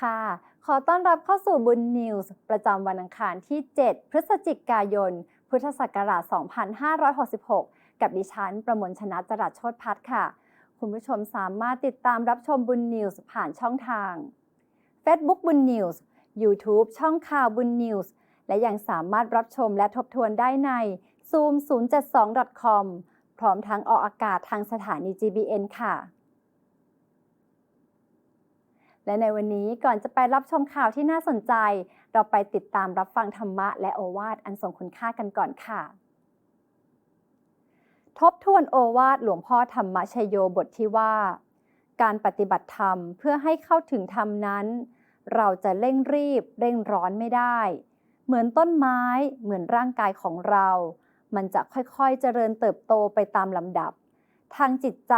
ค่ะ ขอต้อนรับเข้าสู่บุญนิวส์ประจำวันอังคารที่ 7 พฤศจิกายน พุทธศักราช 2566 กับดิฉัน ประมวลชนะจรัสโชตพัฒน์ค่ะ คุณผู้ชมสามารถติดตามรับชมบุญนิวส์ผ่านช่องทาง Facebook บุญนิวส์ YouTube ช่องข่าวบุญนิวส์ และยังสามารถรับชมและทบทวนได้ใน zoom 072 com พร้อมทั้งออกอากาศทางสถานี GBN ค่ะ และในวันนี้ก่อนจะไปรับชมข่าวที่น่าสนใจ เราไปติดตามรับฟังธรรมะและโอวาทอันทรงคุณค่ากันก่อนค่ะ ทบทวนโอวาทหลวงพ่อธรรมชโยบทที่ว่า การปฏิบัติธรรมเพื่อให้เข้าถึงธรรมนั้น เราจะเร่งรีบ เร่งร้อนไม่ได้ เหมือนต้นไม้ เหมือนร่างกายของเรา มันจะค่อยๆเจริญเติบโตไปตามลำดับ ทางจิตใจ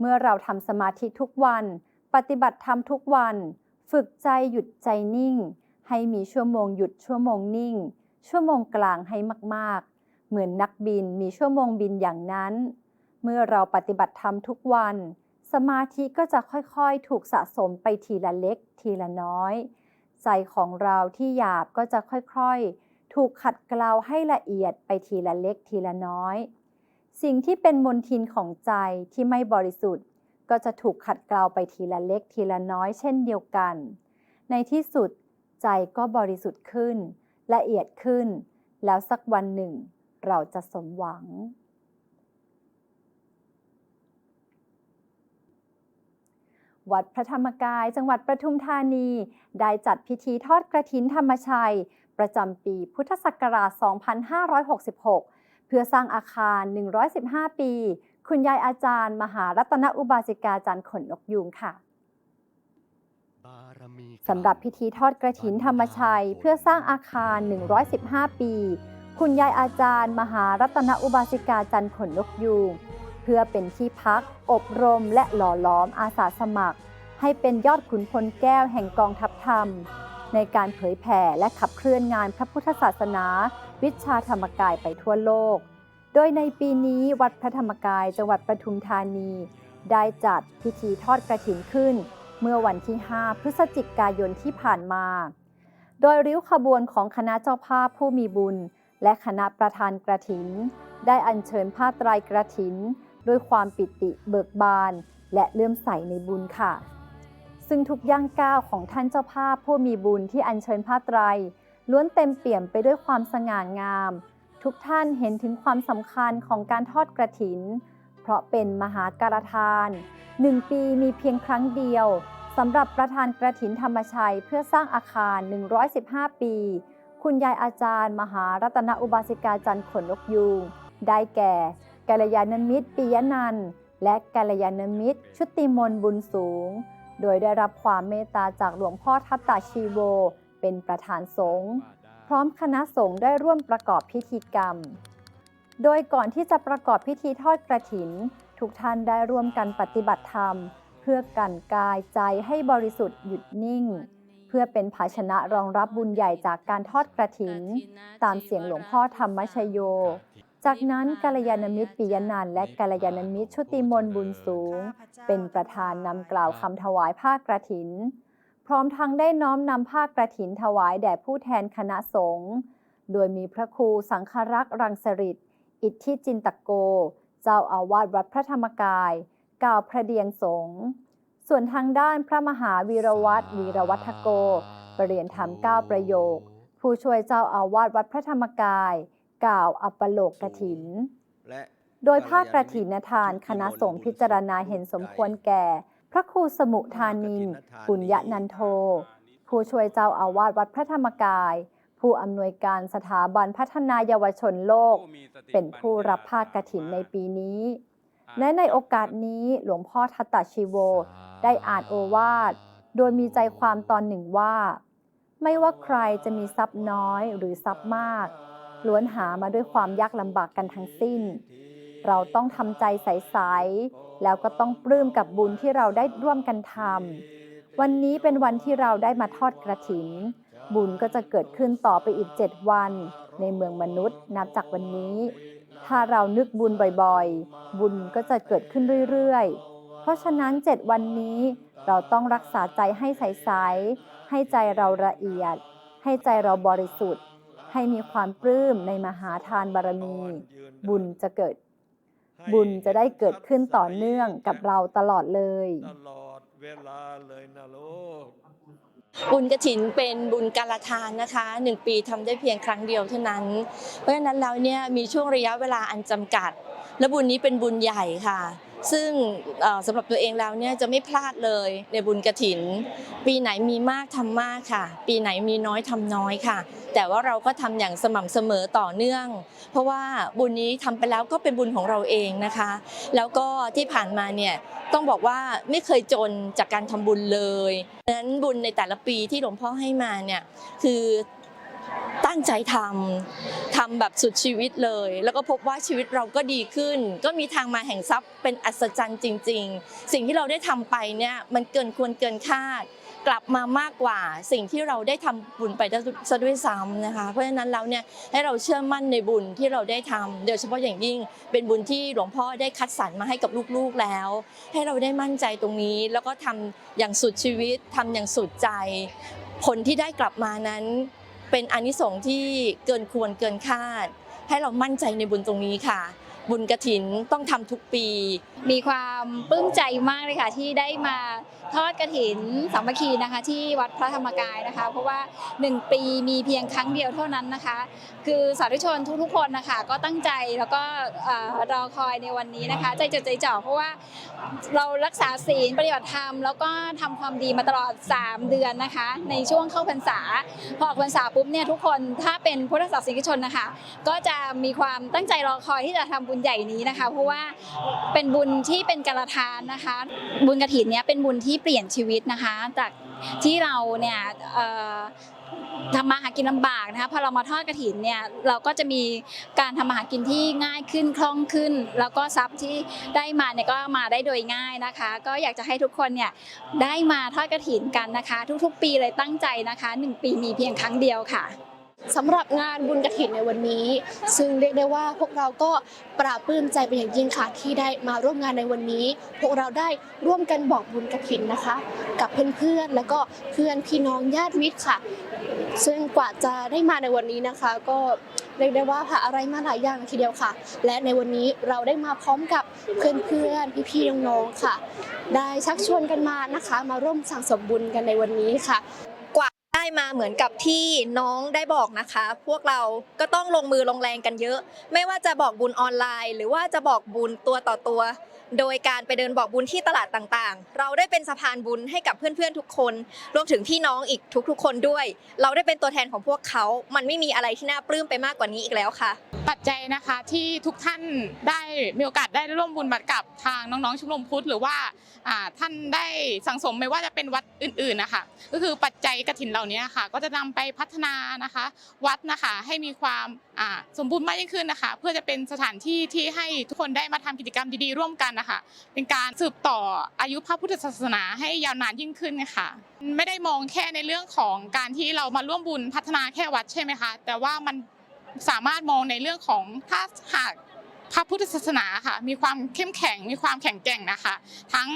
เมื่อเราทำสมาธิทุกวัน ปฏิบัติธรรมทุกวัน ฝึกใจหยุดใจนิ่ง ให้มีชั่วโมงหยุดชั่วโมงนิ่ง ชั่วโมงกลางให้มาก ๆ เหมือนนักบินมีชั่วโมงบินอย่างนั้น เมื่อเราปฏิบัติธรรมทุกวัน สมาธิก็จะค่อยๆ ถูกสะสมไปทีละเล็ก ทีละน้อย ใจของเราที่หยาบก็จะค่อยๆ ถูกขัดเกลาให้ละเอียดไปทีละเล็กทีละน้อย สิ่งที่เป็นมนทินของใจที่ไม่บริสุทธิ์ ก็จะถูกขัดเกลาไปทีละเล็กทีละน้อยเช่นเดียวกัน ในที่สุดใจก็บริสุทธิ์ขึ้น ละเอียดขึ้น แล้วสักวันหนึ่ง เราจะสมหวัง วัดพระธรรมกายจังหวัดประทุมธานี ได้จัดพิธีทอดกระถินธรรมชัย ประจำปีพุทธศักราช 2566 เพื่อสร้างอาคาร 115 ปี คุณยายอาจารย์ มหารัตนอุบาสิกาจารย์ขนนกยูงค่ะสำหรับพิธีทอดกระถินธรรมชัย เพื่อสร้างอาคาร 115 ปี คุณยายอาจารย์ มหารัตนอุบาสิกาจันทร์ขนนกยูงเพื่อเป็นที่พัก อบรมและหล่อล้อมอาสาสมัคร ให้เป็นยอดขุนพลแก้วแห่งกองทัพธรรม ในการเผยแผ่และขับเคลื่อนงานพระพุทธศาสนา วิชาธรรมกายไปทั่วโลกโดยในปีนี้วัดพระธรรมกายจังหวัดปทุมธานี ได้จัดพิธีทอดกระถินขึ้น เมื่อวันที่ 5 พฤศจิกายนที่ผ่านมา โดยริ้วขบวนของคณะเจ้าภาพผู้มีบุญ และคณะประธานกระถิน ได้อัญเชิญผ้าไตรกระถิน ด้วยความปิติเบิกบาน และเลื่อมใสในบุญค่ะ ซึ่งทุกย่างก้าวของท่านเจ้าภาพผู้มีบุญที่อัญเชิญผ้าไตรล้วนเต็มเปี่ยมไปด้วยความสง่างาม ทุกท่านเห็นถึงความสำคัญของการทอดกระถิน เพราะเป็นมหาการทานหนึ่งปีมีเพียงครั้งเดียวสำหรับประธานกระถินธรรมชัยเพื่อสร้างอาคาร 115 ปี คุณยายอาจารย์ มหารัตนอุบาสิกาจันทร์ขนนกยูงได้แก่กัลยาณมิตรปิยนันท์และกัลยาณมิตร ชุติมนบุญสูง โดยได้รับความเมตตาจากหลวงพ่อทัตตาชีโว เป็นประธานสงฆ์ พร้อมคณะสงฆ์ได้ร่วมประกอบพิธีกรรม โดยก่อนที่จะประกอบพิธีทอดกระถิน ทุกท่านได้ร่วมกันปฏิบัติธรรม เพื่อกันกายใจให้บริสุทธิ์หยุดนิ่ง เพื่อเป็นภาชนะรองรับบุญใหญ่จากการทอดกระถิน ตามเสียงหลวงพ่อธรรมชโย จากนั้นกัลยาณมิตรปิยนันและกัลยาณมิตรชุติมนบุญสูง เป็นประธานนำกล่าวคำถวายผ้ากระถิน พร้อมทั้งได้น้อมนำผ้ากระถินถวายแด่ผู้แทนคณะสงฆ์โดยมีพระครูสังฆรักษ์รังสฤษดิ์อิทธิจินตโก เจ้าอาวาสวัดพระธรรมกาย กล่าวพระเดียงสงฆ์ส่วนทางด้านพระมหาวีรวัตรวีรวัฒโกประเรียนธรรมเก้าประโยค ผู้ช่วยเจ้าอาวาสวัดพระธรรมกาย กล่าวอัปโลกกถิน โดยภาคกระถินทานคณะสงฆ์พิจารณาเห็นสมควรแก่พ ระครูสมุทานินปุญญนันโท ผู้ช่วยเจ้าอาวาสวัดพระธรรมกาย ผู้อำนวยการสถาบันพัฒนายาวชนโลก เป็นผู้รับภาคกระถินในปีนี้ และในโอกาสนี้หลวงพ่อทัตตชีโว ได้อ่านโอวาท โดยมีใจความตอนหนึ่งว่า ไม่ว่าใครจะมีทรัพย์น้อยหรือทรัพย์มากล้วนหามาด้วยความยากลำบากกันทั้งสิ้น เราต้องทำใจใสๆแล้วก็ต้องปลื้มกับบุญที่เราได้ร่วมกันทำวันนี้เป็นวันที่เราได้มาทอดกระถิน บุญก็จะเกิดขึ้นต่อไปอีกเจ็ดวัน ในเมืองมนุษย์นับจากวันนี้ ถ้าเรานึกบุญบ่อยๆ บุญก็จะเกิดขึ้นเรื่อยๆ เพราะฉะนั้นเจ็ดวันนี้เราต้องรักษาใจให้ใสๆให้ใจเราละเอียด ให้ใจเราบริสุทธิ์ ให้มีความปลื้มในมหาทานบารมี บุญจะเกิด บุญจะได้เกิดขึ้นต่อเนื่องกับเราตลอดเลย ตลอดเวลาเลยนะลูก บุญกระถินเป็นบุญการละทานนะคะหนึ่งปีทำได้เพียงครั้งเดียวเท่านั้น เพราะฉะนั้นแล้วเนี่ยมีช่วงระยะเวลาอันจำกัด และบุญนี้เป็นบุญใหญ่ค่ะ ซึ่งสำหรับตัวเองแล้วเนี่ยจะไม่พลาดเลยในบุญกระถิน ปีไหนมีมากทำมากค่ะ ปีไหนมีน้อยทำน้อยค่ะ แต่ว่าเราก็ทำอย่างสม่ำเสมอต่อเนื่อง เพราะว่าบุญนี้ทำไปแล้วก็เป็นบุญของเราเองนะคะ แล้วก็ที่ผ่านมาเนี่ยต้องบอกว่าไม่เคยจนจากการทำบุญเลยดังนั้นบุญในแต่ละปีที่หลวงพ่อให้มาเนี่ยคือ ตั้งใจทำทำแบบสุดชีวิตเลย แล้วก็พบว่าชีวิตเราก็ดีขึ้น ก็มีทางมาแห่งทรัพย์เป็นอัศจรรย์จริง ๆ สิ่งที่เราได้ทำไปเนี่ยมันเกินควรเกินคาด กลับมามากกว่าสิ่งที่เราได้ทำบุญไปซะด้วยซ้ำนะคะ เพราะฉะนั้นแล้วเนี่ยให้เราเชื่อมั่นในบุญที่เราได้ทำโดยเฉพาะอย่างยิ่งเป็นบุญที่หลวงพ่อได้คัดสรรมาให้กับลูกๆแล้ว ให้เราได้มั่นใจตรงนี้ แล้วก็ทำอย่างสุดชีวิตทำอย่างสุดใจ ผลที่ได้กลับมานั้น เป็นอนิสงส์ที่เกินควรเกินคาด ให้เรามั่นใจในบุญตรงนี้ค่ะ บุญกระถินต้องทำทุกปี มีความปลื้มใจมากเลยค่ะ ที่ได้มาทอดกระถินสามัคคีนะคะ ที่วัดพระธรรมกายนะคะ เพราะว่า 1 ปีมีเพียงครั้งเดียวเท่านั้นนะคะ คือสาธุชนทุกๆคนนะคะก็ตั้งใจแล้วก็รอคอยในวันนี้นะคะ ใจจดใจจ่อเพราะว่าเรารักษาศีลปฏิบัติธรรม แล้วก็ทำความดีมาตลอด 3 เดือนนะคะ ในช่วงเข้าพรรษา พอออกพรรษาปุ๊บเนี่ยทุกคนถ้าเป็นพุทธศาสนิกชนนะคะก็จะมีความตั้งใจรอคอยที่จะทำบุญใหญ่นี้นะคะ เพราะว่าเป็นบุญที่เป็นการทานนะคะ บุญกระถินเนี้ยเป็นบุญที่เปลี่ยนชีวิตนะคะ จากที่เราเนี่ยทำมาหากินลำบากนะคะพอเรามาทอดกระถินเนี่ยเราก็จะมีการทำมาหากินที่ง่ายขึ้นคล่องขึ้น แล้วก็ทรัพย์ที่ได้มาเนี่ยก็มาได้โดยง่ายนะคะ ก็อยากจะให้ทุกคนเนี่ยได้มาทอดกระถินกันนะคะ ทุกๆ ปีเลยตั้งใจนะคะหนึ่งปีมีเพียงครั้งเดียวค่ะ สำหรับงานบุญกระถินในวันนี้ ซึ่งเรียกได้ว่าพวกเราก็ปราบปลื้มใจเป็นอย่างยิ่งค่ะที่ได้มาร่วมงานในวันนี้ พวกเราได้ร่วมกันบอกบุญกระถินนะคะ กับเพื่อนๆแล้วก็เพื่อนพี่น้องญาติมิตรค่ะ ซึ่งกว่าจะได้มาในวันนี้นะคะ ก็เรียกได้ว่าผ่านอะไรมาหลายอย่างทีเดียวค่ะ และในวันนี้เราได้มาพร้อมกับเพื่อนๆพี่ๆน้องๆค่ะ ได้ชักชวนกันมานะคะ มาร่วมสั่งสมบุญกันในวันนี้ค่ะ ได้มาเหมือนกับที่น้องได้บอกนะคะ พวกเราก็ต้องลงมือลงแรงกันเยอะ ไม่ว่าจะบอกบุญออนไลน์ หรือว่าจะบอกบุญตัวต่อตัว โดยการไปเดินบอกบุญที่ตลาดต่างๆ เราได้เป็นสะพานบุญให้กับเพื่อนๆทุกคน รวมถึงพี่น้องอีกทุกๆ คนด้วย เราได้เป็นตัวแทนของพวกเขา มันไม่มีอะไรที่น่าปลื้มไปมากกว่านี้อีกแล้วค่ะ ปัจจัยนะคะที่ทุกท่านได้มีโอกาสได้ร่วมบุญบัตรกับทางน้องๆชมรมพุทธหรือว่าท่านได้สังสมไม่ว่าจะเป็นวัดอื่นๆนะคะก็คือปัจจัยกฐินเหล่านี้ค่ะ ก็จะนำไปพัฒนานะคะ วัดนะคะให้มีความสมบูรณ์มากยิ่งขึ้นนะคะ เพื่อจะเป็นสถานที่ที่ให้ทุกคนได้มาทำกิจกรรมดีๆ ร่วมกันนะคะเป็นการสืบต่ออายุพระพุทธศาสนาให้ยาวนานยิ่งขึ้นนะคะไม่ได้มองแค่ในเรื่องของการที่เรามาร่วมบุญพัฒนาแค่วัดใช่ไหมคะ แต่ว่ามันสามารถมองในเรื่องของถ้าหากพระพุทธศาสนาค่ะ มีความเข้มแข็งมีความแข็งแกร่งนะคะ ทั้ง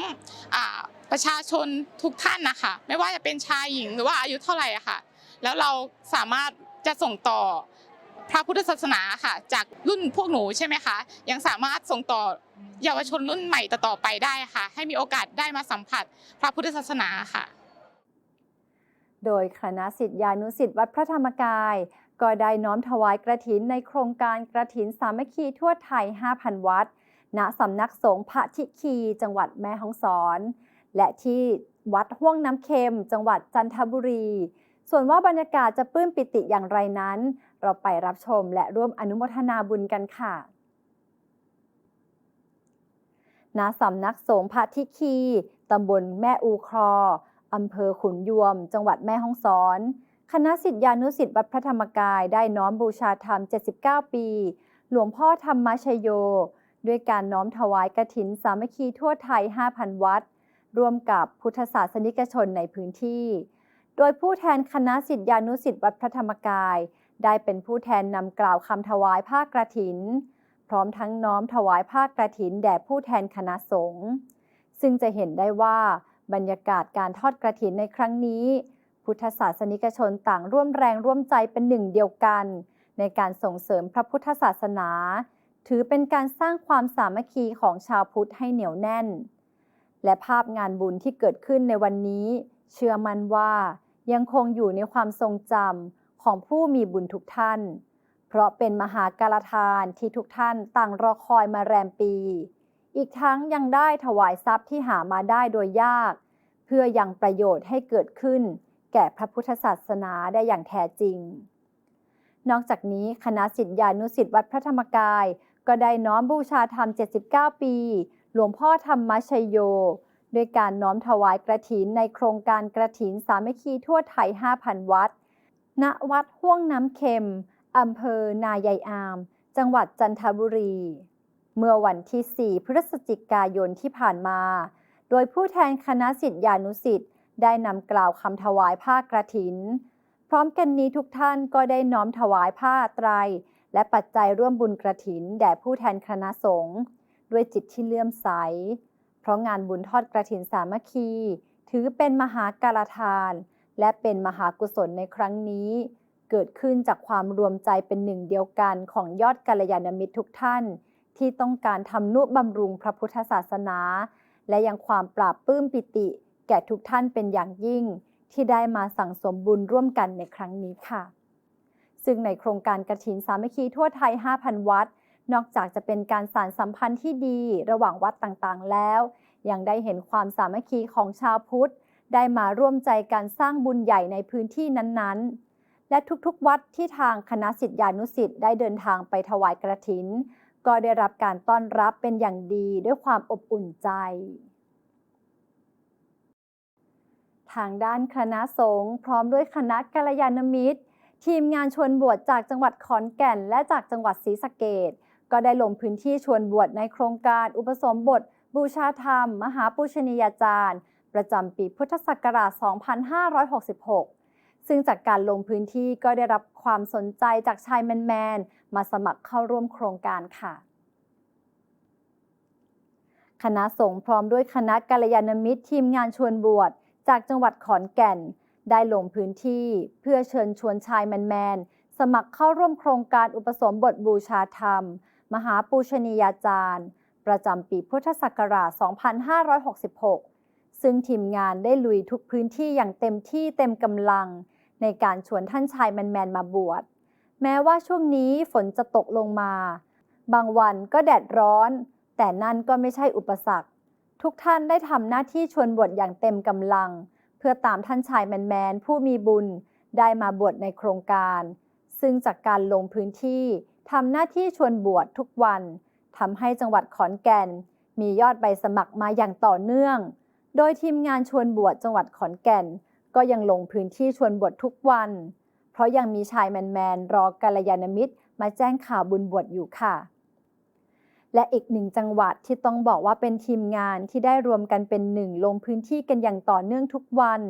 ประชาชนทุกท่านนะคะ ไม่ว่าจะเป็นชายหญิงหรือว่าอายุเท่าไหร่อะค่ะ แล้วเราสามารถจะส่งต่อ พระพุทธศาสนาค่ะ จากรุ่นพวกหนูใช่ไหมคะ ยังสามารถส่งต่อเยาวชนรุ่นใหม่ต่อไปได้ค่ะ ให้มีโอกาสได้มาสัมผัสพระพุทธศาสนาค่ะ โดยคณะสิทธิานุสิทธิ์วัดพระธรรมกาย ก็ได้น้อมถวายกระถินในโครงการกระถินสามัคคีทั่วไทย 5,000 วัด ณสำนักสงฆ์พระทิคี จังหวัดแม่ฮ่องสอน และที่วัดห้วงน้ำเค็ม จังหวัดจันทบุรี ส่วนว่าบรรยากาศจะปลื้มปิติอย่างไรนั้น เราไปรับชมและร่วมอนุโมทนาบุญกันค่ะ ณ สำนักสงฆ์พระทิคี ตำบลแม่อูครออำเภอขุนยวม จังหวัดแม่ฮ่องสอน คณะสิทธิานุสิทธิ์วัดพระธรรมกายได้น้อมบูชาธรรม 79 ปี หลวงพ่อธรรมชโย ด้วยการน้อมถวายกฐินสามัคคีทั่วไทย 5,000 วัดร่วมกับพุทธศาสนิกชนในพื้นที่ โดยผู้แทนคณะสิทธิานุสิทธิ์วัดพระธรรมกาย ได้เป็นผู้แทนนำกล่าวคำถวายผ้ากระถิน พร้อมทั้งน้อมถวายผ้ากระถินแด่ผู้แทนคณะสงฆ์ซึ่งจะเห็นได้ว่าบรรยากาศการทอดกระถินในครั้งนี้ พุทธศาสนิกชนต่างร่วมแรงร่วมใจเป็นหนึ่งเดียวกัน ในการส่งเสริมพระพุทธศาสนา ถือเป็นการสร้างความสามัคคีของชาวพุทธให้เหนียวแน่น และภาพงานบุญที่เกิดขึ้นในวันนี้ เชื่อมั่นว่ายังคงอยู่ในความทรงจำ ของผู้มีบุญทุกท่าน เพราะเป็นมหาการทานที่ทุกท่านต่างรอคอยมาแรมปี อีกทั้งยังได้ถวายทรัพย์ที่หามาได้โดยยาก เพื่อยังประโยชน์ให้เกิดขึ้น แก่พระพุทธศาสนาได้อย่างแท้จริง นอกจากนี้คณะสิทธิานุสิทธิวัดพระธรรมกาย ก็ได้น้อมบูชาธรรม 79 ปี หลวงพ่อธรรมชยโยด้วยการน้อมถวายกระถินในโครงการกระถินสามัคคีทั่วไทย 5,000 วัด ณวัดห้วงน้ำเค็มอำเภอนายายอาม จังหวัดจันทบุรี เมื่อวันที่ 4 พฤศจิกายนที่ผ่านมา โดยผู้แทนคณะสิทธิานุสิทธิ์ได้นำกล่าวคำถวายผ้ากระถิน พร้อมกันนี้ทุกท่านก็ได้น้อมถวายผ้าไตร และปัจจัยร่วมบุญกระถิน แด่ผู้แทนคณะสงฆ์ด้วยจิตที่เลื่อมใส เพราะงานบุญทอดกระถินสามัคคี ถือเป็นมหาการทาน และเป็นมหากุศลในครั้งนี้ เกิดขึ้นจากความรวมใจเป็นหนึ่งเดียวกันของยอดกัลยาณมิตรทุกท่าน ที่ต้องการทำนุบำรุงพระพุทธศาสนา และยังความปราบปลื้มปิติ แก่ทุกท่านเป็นอย่างยิ่ง ที่ได้มาสั่งสมบุญร่วมกันในครั้งนี้ค่ะ ซึ่งในโครงการกระถินสามัคคีทั่วไทย 5,000 วัดนอกจากจะเป็นการสานสัมพันธ์ที่ดีระหว่างวัดต่างๆ แล้ว ยังได้เห็นความสามัคคีของชาวพุทธ ได้มาร่วมใจการสร้างบุญใหญ่ในพื้นที่นั้นๆ และทุกๆวัดที่ทางคณะสิทธิานุสิทธิ์ได้เดินทางไปถวายกระถิน ก็ได้รับการต้อนรับเป็นอย่างดีด้วยความอบอุ่นใจ ทางด้านคณะสงฆ์พร้อมด้วยคณะกัลยาณมิตร ทีมงานชวนบวชจากจังหวัดขอนแก่น และจากจังหวัดศรีสะเกษก็ได้ลงพื้นที่ชวนบวชในโครงการอุปสมบท บูชาธรรม มหาปูชนียาจารย์ ประจำปีพุทธศักราช 2566 ซึ่งจากการลงพื้นที่ก็ได้รับความสนใจจากชายแมนๆ มาสมัครเข้าร่วมโครงการค่ะ คณะสงฆ์พร้อมด้วยคณะกัลยาณมิตรทีมงานชวนบวช จากจังหวัดขอนแก่น ได้ลงพื้นที่เพื่อเชิญชวนชายแมนๆ สมัครเข้าร่วมโครงการอุปสมบทบูชาธรรม มหาปูชนียาจารย์ ประจำปีพุทธศักราช 2566 ซึ่งทีมงานได้ลุยทุกพื้นที่อย่างเต็มที่เต็มกำลัง ในการชวนท่านชายแมนๆมาบวช แม้ว่าช่วงนี้ฝนจะตกลงมา บางวันก็แดดร้อน แต่นั่นก็ไม่ใช่อุปสรรค ทุกท่านได้ทำหน้าที่ชวนบวชอย่างเต็มกำลัง เพื่อตามท่านชายแมนๆผู้มีบุญได้มาบวชในโครงการ ซึ่งจากการลงพื้นที่ทำหน้าที่ชวนบวชทุกวันทำให้จังหวัดขอนแก่น มียอดใบสมัครมาอย่างต่อเนื่อง โดยทีมงานชวนบวชจังหวัดขอนแก่น ก็ยังลงพื้นที่ชวนบวชทุกวัน เพราะยังมีชายแมนๆรอกัลยาณมิตร มาแจ้งข่าวบุญบวชอยู่ค่ะ และอีกหนึ่งจังหวัดที่ต้องบอกว่าเป็นทีมงานที่ได้รวมกันเป็นหนึ่งลงพื้นที่กันอย่างต่อเนื่องทุกวัน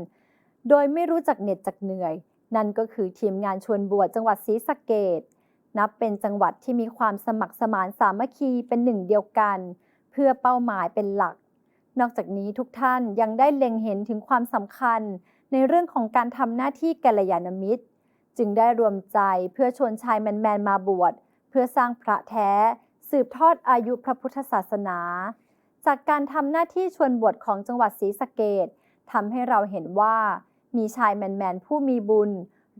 โดยไม่รู้จักเหน็ดจักเหนื่อย นั่นก็คือทีมงานชวนบวชจังหวัดศรีสะเกดนับเป็นจังหวัดที่มีความสมัครสมานสามัคคีเป็นหนึ่งเดียวกัน เพื่อเป้าหมายเป็นหลัก นอกจากนี้ทุกท่านยังได้เล็งเห็นถึงความสำคัญ ในเรื่องของการทำหน้าที่กัลยาณมิตร จึงได้รวมใจเพื่อชวนชายแมนๆมาบวชเพื่อสร้างพระแท้ สืบทอดอายุพระพุทธศาสนา จากการทำหน้าที่ชวนบวชของจังหวัดศรีสะเกดทำให้เราเห็นว่า มีชายแมนๆผู้มีบุญ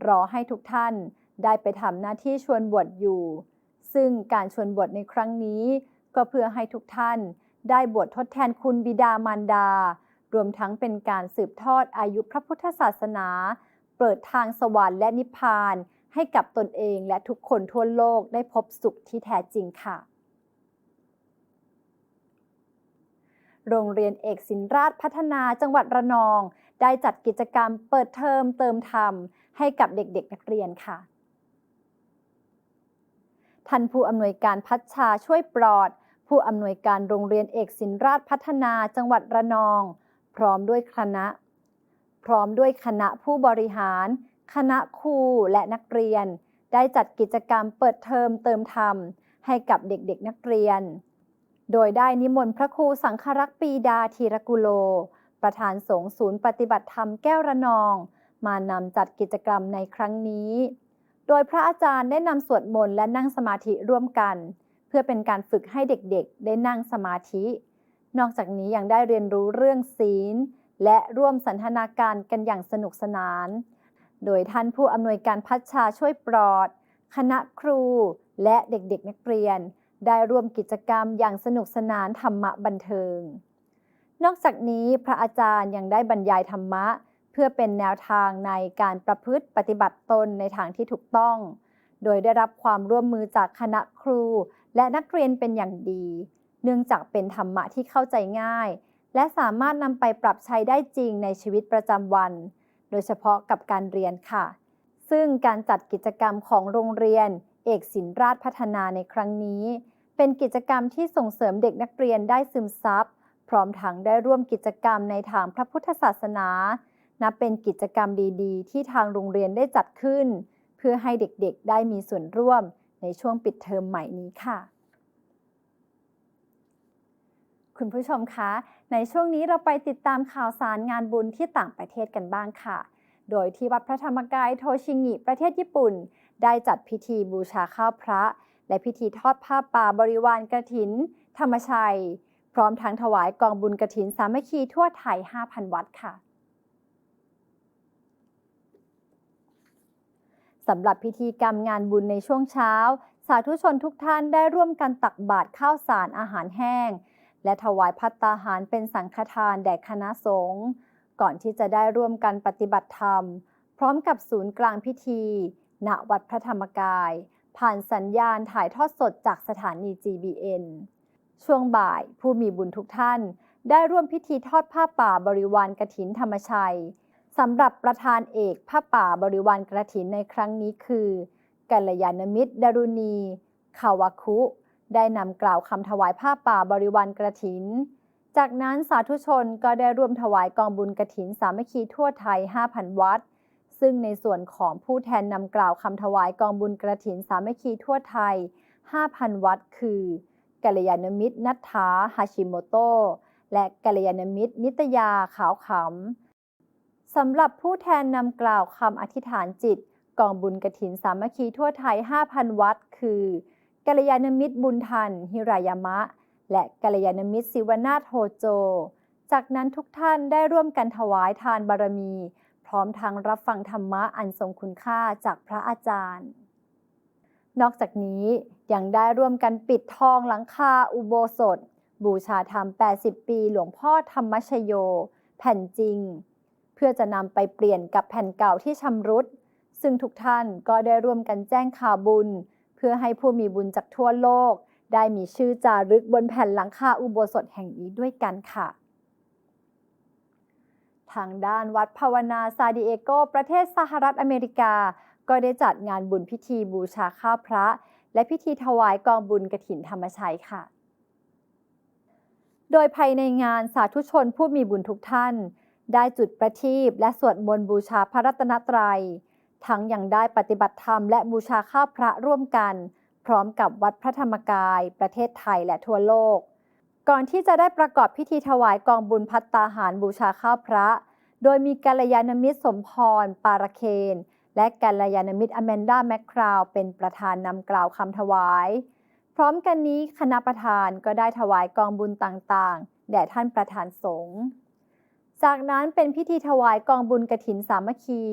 รอให้ทุกท่านได้ไปทำหน้าที่ชวนบวชอยู่ ซึ่งการชวนบวชในครั้งนี้ ก็เพื่อให้ทุกท่าน ได้บวชทดแทนคุณบิดามารดา รวมทั้งเป็นการสืบทอดอายุพระพุทธศาสนา เปิดทางสวรรค์และนิพพาน ให้กับตนเองและทุกคนทั่วโลกได้พบสุขที่แท้จริงค่ะ โรงเรียนเอกสินราชพัฒนาจังหวัดระนอง ได้จัดกิจกรรมเปิดเทอมเติมธรรม ให้กับเด็กๆนักเรียนค่ะท่านผู้อำนวยการพัชชาช่วยปลอด ผู้อำนวยการโรงเรียนเอกสินราชพัฒนาจังหวัดระนอง พร้อมด้วยคณะ พร้อมด้วยคณะผู้บริหาร คณะครูและนักเรียน ได้จัดกิจกรรมเปิดเทอมเติมธรรม ให้กับเด็กๆนักเรียน โดยได้นิมนต์พระครูสังฆรักษ์ปีดาธีรกุโล ประธานสงฆ์ศูนย์ปฏิบัติธรรมแก้วระนอง มานำจัดกิจกรรมในครั้งนี้ โดยพระอาจารย์ได้นำสวดมนต์และนั่งสมาธิร่วมกันเพื่อเป็นการฝึกให้เด็กๆ ได้นั่งสมาธิ นอกจากนี้ยังได้เรียนรู้เรื่องศีล และร่วมสันทนาการกันอย่างสนุกสนาน โดยท่านผู้อำนวยการพัชชาช่วยปลอด คณะครูและเด็กๆ นักเรียน ได้ร่วมกิจกรรมอย่างสนุกสนานธรรมะบันเทิง นอกจากนี้พระอาจารย์ยังได้บรรยายธรรมะ เพื่อเป็นแนวทางในการประพฤติปฏิบัติตนในทางที่ถูกต้อง โดยได้รับความร่วมมือจากคณะครู และนักเรียนเป็นอย่างดี เนื่องจากเป็นธรรมะที่เข้าใจง่าย และสามารถนำไปปรับใช้ได้จริงในชีวิตประจำวัน โดยเฉพาะกับการเรียนค่ะ ซึ่งการจัดกิจกรรมของโรงเรียน เอกศิลราชพัฒนาในครั้งนี้ เป็นกิจกรรมที่ส่งเสริมเด็กนักเรียนได้ซึมซับพร้อมทั้งได้ร่วมกิจกรรมในทางพระพุทธศาสนานับเป็นกิจกรรมดี ๆ ที่ทางโรงเรียนได้จัดขึ้น เพื่อให้เด็กๆ ได้มีส่วนร่วม ในช่วงปิดเทอมใหม่นี้ค่ะ คุณผู้ชมคะ ในช่วงนี้เราไปติดตามข่าวสารงานบุญที่ต่างประเทศกันบ้างค่ะ โดยที่วัดพระธรรมกายโทชิงิประเทศญี่ปุ่น ได้จัดพิธีบูชาข้าวพระ และพิธีทอดผ้าป่าบริวารกระถิน ธรรมชัย พร้อมทั้งถวายกองบุญกระถินสามัคคีทั่วไทย 5,000 วัดค่ะ สำหรับพิธีกรรมงานบุญในช่วงเช้า สาธุชนทุกท่านได้ร่วมกันตักบาตรข้าวสารอาหารแห้ง และถวายพัตตาหารเป็นสังฆทานแด่คณะสงฆ์ก่อนที่จะได้ร่วมกันปฏิบัติธรรม พร้อมกับศูนย์กลางพิธี ณวัดพระธรรมกาย ผ่านสัญญาณถ่ายทอดสดจากสถานี GBN ช่วงบ่ายผู้มีบุญทุกท่าน ได้ร่วมพิธีทอดผ้าป่าบริวารกระถินธรรมชัย สำหรับประธานเอกผ้าป่าบริวารกระถินในครั้งนี้คือกัลยาณมิตรดารุณีคาวาคุ ได้นำกล่าวคำถวายผ้าป่าบริวารกระถิน จากนั้นสาธุชนก็ได้ร่วมถวายกองบุญกระถินสามัคคีทั่วไทย 5,000 วัด ซึ่งในส่วนของผู้แทนนำกล่าวคำถวายกองบุญกระถินสามัคคีทั่วไทย 5,000 วัด คือกัลยาณมิตรนัทธาฮาชิโมโตะและกัลยาณมิตรนิตยาขาวขำ สำหรับผู้แทนนำกล่าวคำอธิษฐานจิต กองบุญกระถินสามัคคีทั่วไทย 5,000 วัด คือกัลยาณมิตรบุญทัน ฮิรายามะ และกัลยาณมิตรศิวนาถโฮโจ จากนั้นทุกท่านได้ร่วมกันถวายทานบารมี พร้อมทั้งรับฟังธรรมะอันทรงคุณค่าจากพระอาจารย์ นอกจากนี้ยังได้ร่วมกันปิดทองหลังคาอุโบสถ บูชาธรรม 80 ปี หลวงพ่อธรรมชโย แผ่นจริง พื่อจะนำไปเปลี่ยนกับแผ่นเก่าที่ชำรุด ซึ่งทุกท่านก็ได้ร่วมกันแจ้งข่าวบุญ เพื่อให้ผู้มีบุญจากทั่วโลก ได้มีชื่อจารึกบนแผ่นหลังคาอุโบสถแห่งนี้ด้วยกันค่ะ ทางด้านวัดภาวนาซาดิเอโก ประเทศสหรัฐอเมริกา ก็ได้จัดงานบุญพิธีบูชาข้าวพระ และพิธีถวายกองบุญกระถินธรรมชัยค่ะ โดยภายในงานสาธุชนผู้มีบุญทุกท่าน ได้จุดประทีปและสวดมนต์บูชาพระรัตนตรัย ทั้งยังได้ปฏิบัติธรรมและบูชาข้าวพระร่วมกัน พร้อมกับวัดพระธรรมกาย ประเทศไทยและทั่วโลก ก่อนที่จะได้ประกอบพิธีถวายกองบุญพัตตาหารบูชาข้าวพระ โดยมีกัลยาณมิตรสมพร ปารเคน และกัลยาณมิตรอแมนดาแมคคราวเป็นประธานนำกล่าวคำถวาย พร้อมกันนี้คณะประธานก็ได้ถวายกองบุญต่างๆ แด่ท่านประธานสงฆ์ จากนั้นเป็นพิธีถวายกองบุญกระถินสามัคคี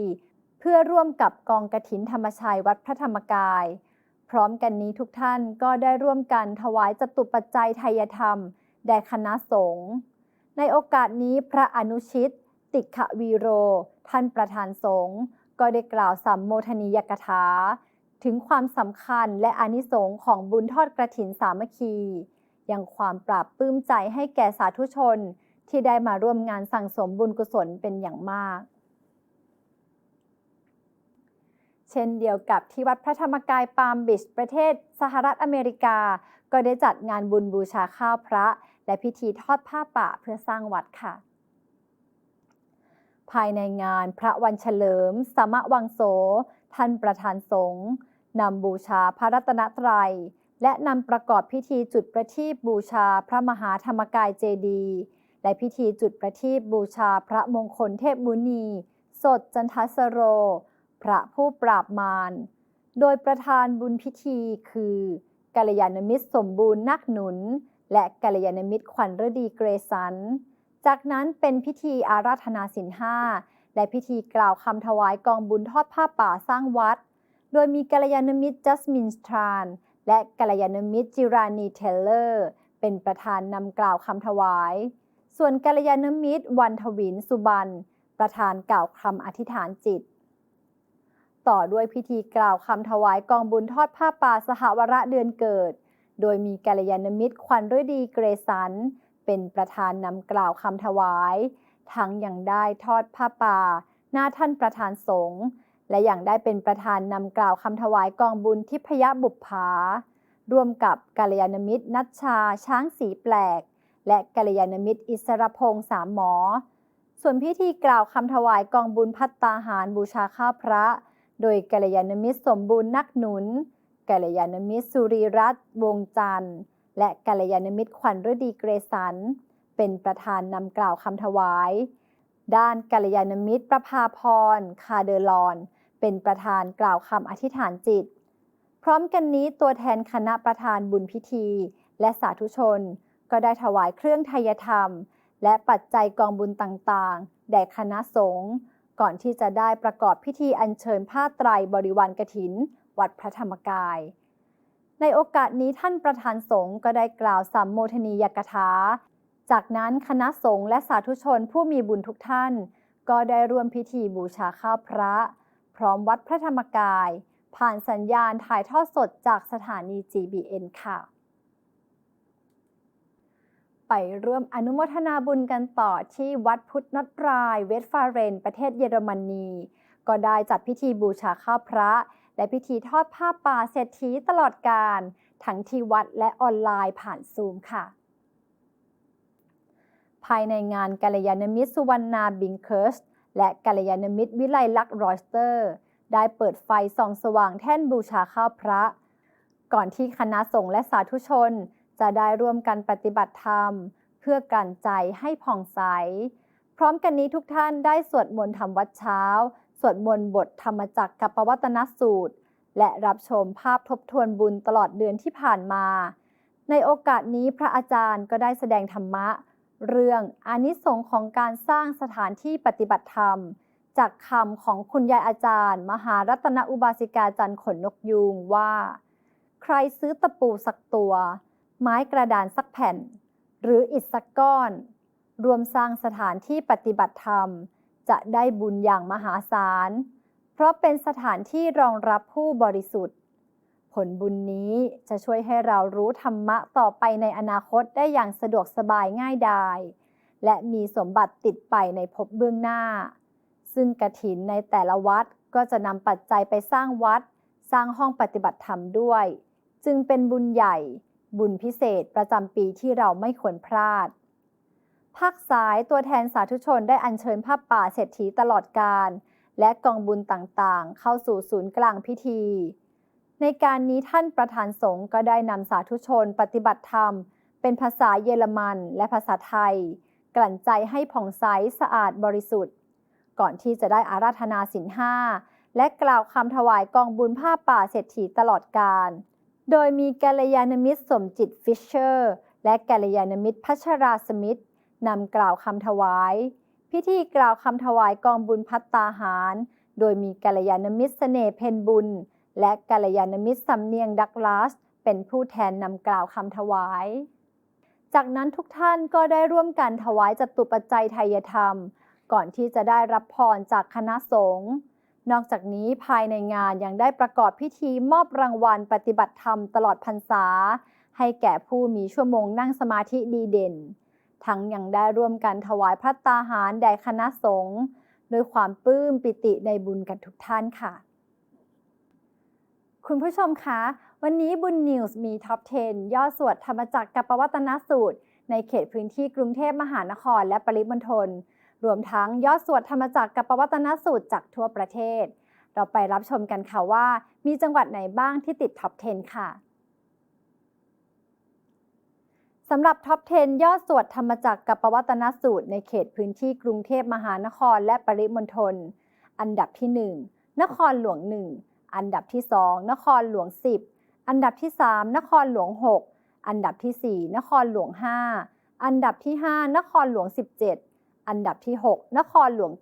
เพื่อร่วมกับกองกระถินธรรมชัยวัดพระธรรมกาย พร้อมกันนี้ทุกท่านก็ได้ร่วมกันถวายจตุปัจจัยไทยธรรม แด่คณะสงฆ์ในโอกาสนี้พระอนุชิต ติขวีโร ท่านประธานสงฆ์ก็ได้กล่าวสัมโมทนียกถา ถึงความสำคัญและอนิสงส์ของบุญทอดกระถินสามัคคี ยังความปราบปลื้มใจให้แก่สาธุชน ที่ได้มาร่วมงานสั่งสมบุญกุศลเป็นอย่างมาก เช่นเดียวกับที่วัดพระธรรมกายปาล์มบิชประเทศสหรัฐอเมริกา ก็ได้จัดงานบุญบูชาข้าวพระ และพิธีทอดผ้าป่าเพื่อสร้างวัดค่ะ ภายในงานพระวันเฉลิม สมะวังโส ท่านประธานสงฆ์นำบูชาพระรัตนตรัยและนำประกอบพิธีจุดประทีปบูชาพระมหาธรรมกายเจดีย์ และพิธีจุดประทีปบูชาพระมงคลเทพมุนีสดจันทสโร พระผู้ปราบมาร โดยประธานบุญพิธีคือกัลยาณมิตรสมบูรณ์นักหนุน และกัลยาณมิตรขวัญฤดีเกรสัน จากนั้นเป็นพิธีอาราธนาสินห้าและพิธีกล่าวคำถวายกองบุญทอดผ้าป่าสร้างวัด โดยมีกัลยาณมิตรจัสมินสทรานและกัลยาณมิตรจิรานีเทเลอร์ เป็นประธานนำกล่าวคำถวาย ส่วนกัลยาณมิตรวันทวินสุบันประธานกล่าวคำอธิษฐานจิต ต่อด้วยพิธีกล่าวคำถวายกองบุญทอดผ้าป่าสหวระเดือนเกิด โดยมีกัลยาณมิตรขวัญฤดีเกรสัน เป็นประธานนำกล่าวคำถวาย ทั้งยังได้ทอดผ้าป่า หน้าท่านประธานสงฆ์และยังได้เป็นประธานนำกล่าวคำถวายกองบุญทิพยบุปผาร่วมกับกัลยาณมิตรนัชชาช้างสีแปลก และกัลยาณมิตรอิสรพงษ์สามหมอ ส่วนพิธีกล่าวคำถวายกองบุญพัตตาหารบูชาข้าพระ โดยกัลยาณมิตรสมบูรณ์นักหนุนกัลยาณมิตรสุริรัตน์วงจันทร์ และกัลยาณมิตรขวัญฤดีเกรสัน เป็นประธานนำกล่าวคำถวาย ด้านกัลยาณมิตรประภาพร คาเดอรอน เป็นประธานกล่าวคำอธิษฐานจิต พร้อมกันนี้ตัวแทนคณะประธานบุญพิธี และสาธุชน ก็ได้ถวายเครื่องไทยธรรม และปัจจัยกองบุญต่างๆ แด่คณะสงฆ์ก่อนที่จะได้ประกอบพิธีอัญเชิญผ้าไตรบริวารกถิน วัดพระธรรมกาย ในโอกาสนี้ท่านประธานสงฆ์ก็ได้กล่าวสัมโมทนียกถา จากนั้นคณะสงฆ์และสาธุชนผู้มีบุญทุกท่าน ก็ได้ร่วมพิธีบูชาข้าวพระ พร้อมวัดพระธรรมกาย ผ่านสัญญาณถ่ายทอดสดจากสถานี GBN ค่ะ ไปร่วมอนุโมทนาบุญกันต่อที่วัดพุทธนตราย เวสฟาเรน ประเทศเยอรมนี ก็ได้จัดพิธีบูชาข้าวพระ และพิธีทอดผ้าป่าเศรษฐีตลอดการ ทั้งที่วัดและออนไลน์ผ่านซูมค่ะ ภายในงานกัลยาณมิตรสุวรรณาบิงเคิร์สและกัลยาณมิตรวิไลลักษ์รอยสเตอร์ ได้เปิดไฟส่องสว่างแท่นบูชาข้าวพระ ก่อนที่คณะสงฆ์และสาธุชน จะได้ร่วมกันปฏิบัติธรรม เพื่อกันใจให้ผ่องใส พร้อมกันนี้ทุกท่านได้สวดมนต์ทำวัดเช้า สวดมนต์บทธรรมจักรกับปวัตนสูตร และรับชมภาพทบทวนบุญตลอดเดือนที่ผ่านมา ในโอกาสนี้พระอาจารย์ก็ได้แสดงธรรมะ เรื่องอานิสงส์ของการสร้างสถานที่ปฏิบัติธรรม จากคำของคุณยายอาจารย์ มหารัตนอุบาสิกาจันทร์ขนนกยูงว่า ใครซื้อตะปูสักตัว ไม้กระดานสักแผ่น หรืออิฐสักก้อน รวมสร้างสถานที่ปฏิบัติธรรม จะได้บุญอย่างมหาศาล เพราะเป็นสถานที่รองรับผู้บริสุทธิ์ ผลบุญนี้จะช่วยให้เรารู้ธรรมะต่อไปในอนาคตได้อย่างสะดวกสบายง่ายดายและมีสมบัติติดไปในภพเบื้องหน้า ซึ่งกระถินในแต่ละวัดก็จะนำปัจจัยไปสร้างวัด สร้างห้องปฏิบัติธรรมด้วย จึงเป็นบุญใหญ่ บุญพิเศษประจำปีที่เราไม่ควรพลาด ภาคซ้ายตัวแทนสาธุชนได้อัญเชิญผ้าป่าเศรษฐีตลอดการ และกองบุญต่างๆ เข้าสู่ศูนย์กลางพิธี ในการนี้ท่านประธานสงฆ์ก็ได้นำสาธุชนปฏิบัติธรรม เป็นภาษาเยอรมันและภาษาไทย กลั่นใจให้ผ่องใสสะอาดบริสุทธิ์ ก่อนที่จะได้อาราธนาสินห้าและกล่าวคำถวายกองบุญผ้าป่าเศรษฐีตลอดการ โดยมีกัลยาณมิตรสมจิตฟิชเชอร์ และกัลยาณมิตรพัชราสมิธนำกล่าวคำถวาย พิธีกล่าวคำถวายกองบุญพัตตาหาร โดยมีกัลยาณมิตรเสน่ห์เพนบุญ และกัลยาณมิตรสำเนียงดักลาส เป็นผู้แทนนำกล่าวคำถวาย จากนั้นทุกท่านก็ได้ร่วมกันถวายจตุปัจจัยไทยธรรม ก่อนที่จะได้รับพรจากคณะสงฆ์ นอกจากนี้ภายในงานยังได้ประกอบพิธีมอบรางวัลปฏิบัติธรรมตลอดพรรษา ให้แก่ผู้มีชั่วโมงนั่งสมาธิดีเด่น ทั้งยังได้ร่วมกันถวายพระตาหารแด่คณะสงฆ์ด้วยความปลื้มปิติในบุญกันทุกท่านค่ะ คุณผู้ชมคะ วันนี้บุญนิวส์มีท็อป 10 ย่อสวดธรรมจักรกับปวัตนสูตร ในเขตพื้นที่กรุงเทพมหานครและปริมณฑล รวมทั้งยอดสวดธรรมจักรกับปวัตนสูตรจากทั่วประเทศ เราไปรับชมกันค่ะว่า มีจังหวัดไหนบ้างที่ติดท็อป 10 ค่ะสำหรับท็อป 10 ยอดสวดธรรมจักรกับปวัตนสูตรในเขตพื้นที่กรุงเทพมหานครและปริมณฑล อันดับที่ 1 นครหลวง 1 อันดับที่ 2 นครหลวง 10 อันดับที่ 3 นครหลวง 6 อันดับที่ 4 นครหลวง 5 อันดับที่ 5 นครหลวง 17 อันดับที่ 6 นครหลวง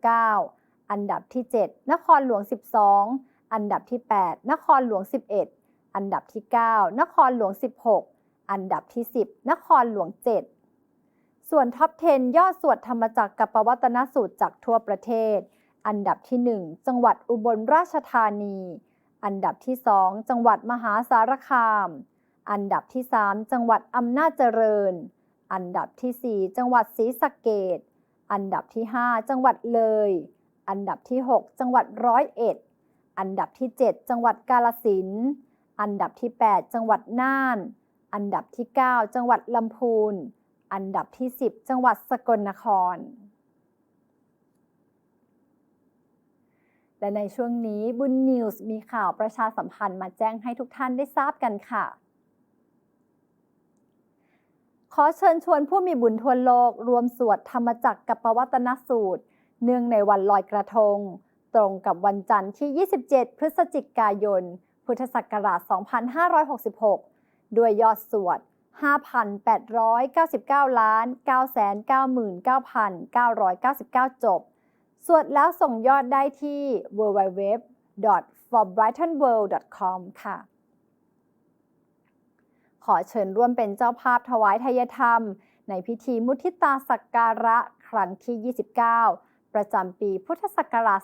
9 อันดับที่ 7 นครหลวง 12 อันดับที่ 8 นครหลวง 11 อันดับที่ 9 นครหลวง 16 อันดับที่ 10 นครหลวง 7 ส่วนท็อป 10 ยอดสวดธรรมจักรกับปวัตนสูตรจากทั่วประเทศ อันดับที่ 1 จังหวัดอุบลราชธานี อันดับที่ 2 จังหวัดมหาสารคาม อันดับที่ 3 จังหวัดอำนาจเจริญ อันดับที่ 4 จังหวัดศรีสะเกด อันดับที่ 5 จังหวัดเลย อันดับที่ 6 จังหวัดร้อยเอ็ด อันดับที่ 7 จังหวัดกาลสิน อันดับที่ 8 จังหวัดน่าน อันดับที่ 9 จังหวัดลำพูน อันดับที่ 10 จังหวัดสกลนคร และในช่วงนี้บุญนิวส์มีข่าวประชาสัมพันธ์มาแจ้งให้ทุกท่านได้ทราบกันค่ะ ขอเชิญชวนผู้มีบุญทั่วโลก รวมสวดธรรมจักรกับปวัตนสูตร เนื่องในวันลอยกระทง ตรงกับวันจันทร์ที่ 27 พฤศจิกายน พุทธศักราช 2566 ด้วยยอดสวด 5,899 ล้าน 999,999 จบ สวดแล้วส่งยอดได้ที่ www.forbrightonworld.com ค่ะ ขอเชิญร่วมเป็นเจ้าภาพถวายทายธรรม ในพิธีมุทิตาสักการะครั้งที่ 29 ประจำปีพุทธศักราช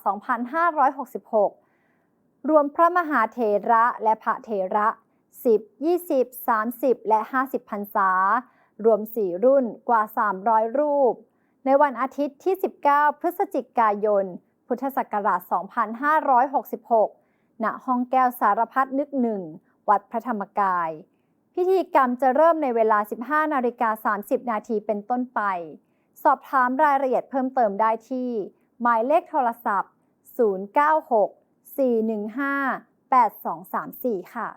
2566 รวมพระมหาเถระและพระเถระ 10 20 30 และ 50พรรษา รวม 4 รุ่นกว่า 300 รูป ในวันอาทิตย์ที่ 19 พฤศจิกายน พุทธศักราช 2566 ณ ห้องแก้วสารพัดนึกหนึ่ง วัดพระธรรมกาย พิธีกรรมจะเริ่มในเวลา 15 นาฬิกา 30 นาทีเป็นต้นไป สอบถามรายละเอียดเพิ่มเติมได้ที่ หมายเลขโทรศัพท์ 096 415 8234 ค่ะ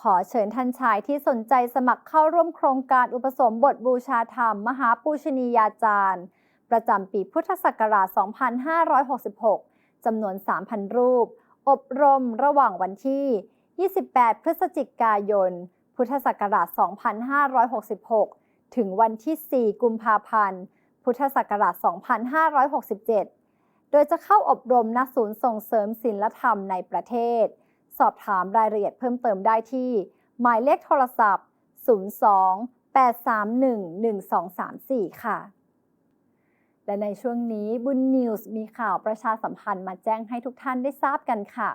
ขอเชิญท่านชายที่สนใจสมัครเข้าร่วมโครงการอุปสมบทบูชาธรรม มหาปูชนียาจารย์ ประจำปีพุทธศักราช 2566 จำนวน 3,000 รูป อบรมระหว่างวันที่ 28 พฤศจิกายน พุทธศักราช 2566 ถึงวันที่ 4 กุมภาพันธ์ พุทธศักราช 2567 โดยจะเข้าอบรมณศูนย์ส่งเสริมศิลธรรมในประเทศ สอบถามรายละเอียดเพิ่มเติมได้ที่ หมายเลขโทรศัพท์ 02 831 1234 ค่ะ และในช่วงนี้บุญนิวส์มีข่าวประชาสัมพันธ์มาแจ้งให้ทุกท่านได้ทราบกันค่ะ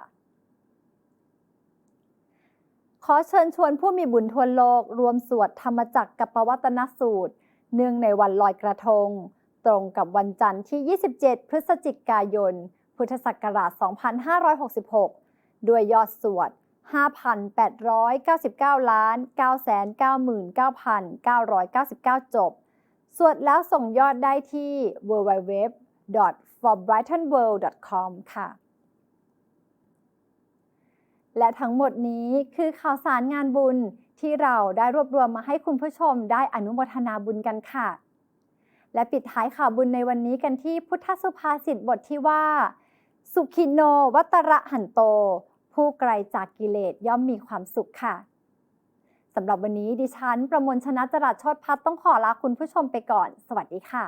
ขอเชิญชวนผู้มีบุญทั่วโลก รวมสวดธรรมจักรกับปวัตนสูตร เนื่องในวันลอยกระทง ตรงกับวันจันทร์ที่ 27 พฤศจิกายน พุทธศักราช 2566 ด้วยยอดสวด 5,899 ล้าน 999,999 จบ สวดแล้วส่งยอดได้ที่ www.forbrightonworld.com ค่ะ และทั้งหมดนี้คือข่าวสารงานบุญที่เราได้รวบรวมมาให้คุณผู้ชมได้อนุโมทนาบุญกันค่ะ และปิดท้ายข่าวบุญในวันนี้กันที่พุทธสุภาษิตบทที่ว่า สุขิโนวัตระหันโต ผู้ไกลจากกิเลสย่อมมีความสุขค่ะสำหรับวันนี้ดิฉันประมวลชนะจรัสชดพัฒต้องขอลาคุณผู้ชมไปก่อน สวัสดีค่ะ